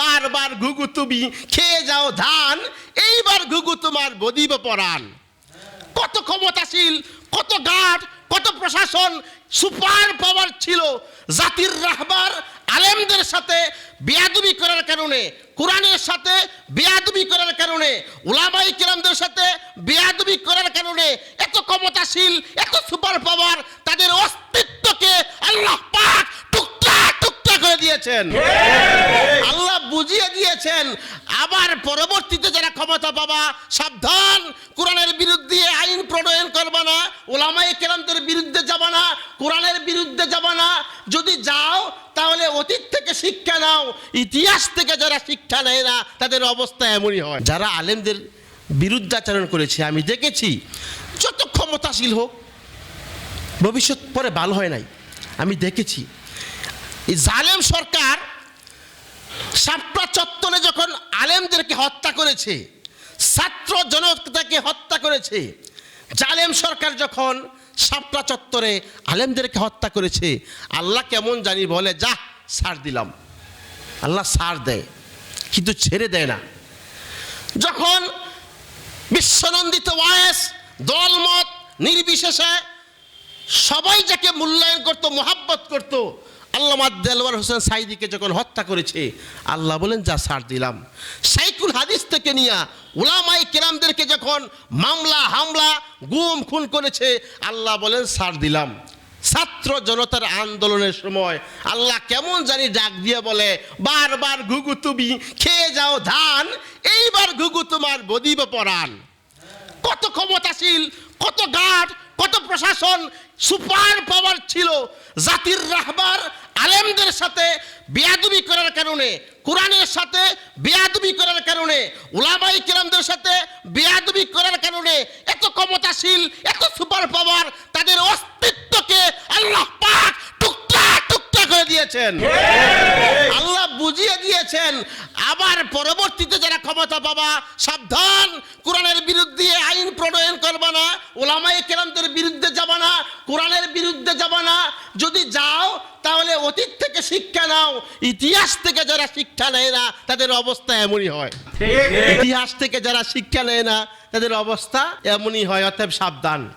বারবার ঘুঘু তুমি খেয়ে যাও ধান, এইবার ঘুঘু তোমার বদিব পরাণ। কত ক্ষমতাশীল, কত গার্ড কত প্রশাসন সুপার পাওয়ার ছিল। জাতির রাহবার আলেমদের সাথে বেয়াদুবি করার কারণে, কোরআনের সাথে বেয়াদুবি করার কারণে উলামাই কিরামদের সাথে বেয়াদুবি করার কারণে এত ক্ষমতাশীল, এত সুপার পাওয়ার তাদের অস্তিত্বকে আল্লাহ পাক টুকরা টুকরা করে দিয়েছেন। দিয়েছেন আবার পরবর্তীতে যারা ক্ষমতা পাবা, সাবধান, কোরআনের বিরুদ্ধে আইন প্রণয়ন করবা না ওলামাই কেরামদের বিরুদ্ধে যাবা না, কোরআনের বিরুদ্ধে যাবা না। যদি যাও, তাহলে অতীত থেকে শিক্ষা নাও, ইতিহাস থেকে যারা শিক্ষা নেয় না, তাদের অবস্থা এমনই হয়। যারা আলেমদের বিরুদ্ধাচরণ করেছে, আমি দেখেছি, যত ক্ষমতাশীল হোক, ভবিষ্যৎ পরে ভালো হয় নাই। আমি দেখেছি, এই জালেম সরকার সাপটা চত্বরে যখন আলেমদেরকে হত্যা করেছে, ছাত্র জনতাকে হত্যা করেছে, জালেম সরকার যখন সাপটা চত্বরে আলেমদেরকে হত্যা করেছে, আল্লাহ কেমন জানি বলে, যা, সার দিলাম। আল্লাহ সার দেয়, কিন্তু ছেড়ে দেয় না। যখন বিশ্বনন্দিত ওয়ায়েস দলমত নির্বিশেষে সবাই যাকে মূল্যায়ন করতো, মোহাব্বত করতো আল্লামা দেলওয়ার হোসেন সাইদিকে যখন হত্যা করেছে, আল্লাহ বলেন, যা সার দিলাম। সাইকুল হাদিস থেকে নিয়ে ওলামাই কেরামদেরকে যখন মামলা, হামলা, গুম, খুন করেছে, আল্লাহ বলেন সার দিলাম। ছাত্র জনতার আন্দোলনের সময় আল্লাহ কেমন জানি ডাক দিয়ে বলে, বারবার ঘুঘু তুমি খেয়ে যাও ধান, এইবার ঘুঘু তোমার বদিব পরাণ। কত ক্ষমতাশীল, কত গার্ড কত প্রশাসন সুপার পাওয়ার ছিল। জাতির রাহবার আলেমদের সাথে বেয়াদবি করার কারণে, কোরআনের সাথে বেয়াদবি করার কারণে উলামাই কিরামদের সাথে বেয়াদবি করার কারণে এত ক্ষমতাশীল, এত সুপার পাওয়ার তাদের অস্তিত্বকে আল্লাহ পাক টুকরা টুকরা করে দিয়েছেন। আল্লাহ বুঝিয়ে দিয়েছেন, আবার পরবর্তীতে যারা ক্ষমতা পাবা, সাবধান, কোরআনের বিরুদ্ধে আইন প্রণয়ন করবা না ওলামাই কেরামদের বিরুদ্ধে যাবা না, কোরআনের বিরুদ্ধে যাবা না যদি যাও তাহলে অতীত থেকে শিক্ষা নাও। ইতিহাস থেকে যারা শিক্ষা নেয় না তাদের অবস্থা এমনই হয়। ইতিহাস থেকে যারা শিক্ষা নেয় না তাদের অবস্থা এমনই হয় অর্থাৎ সাবধান।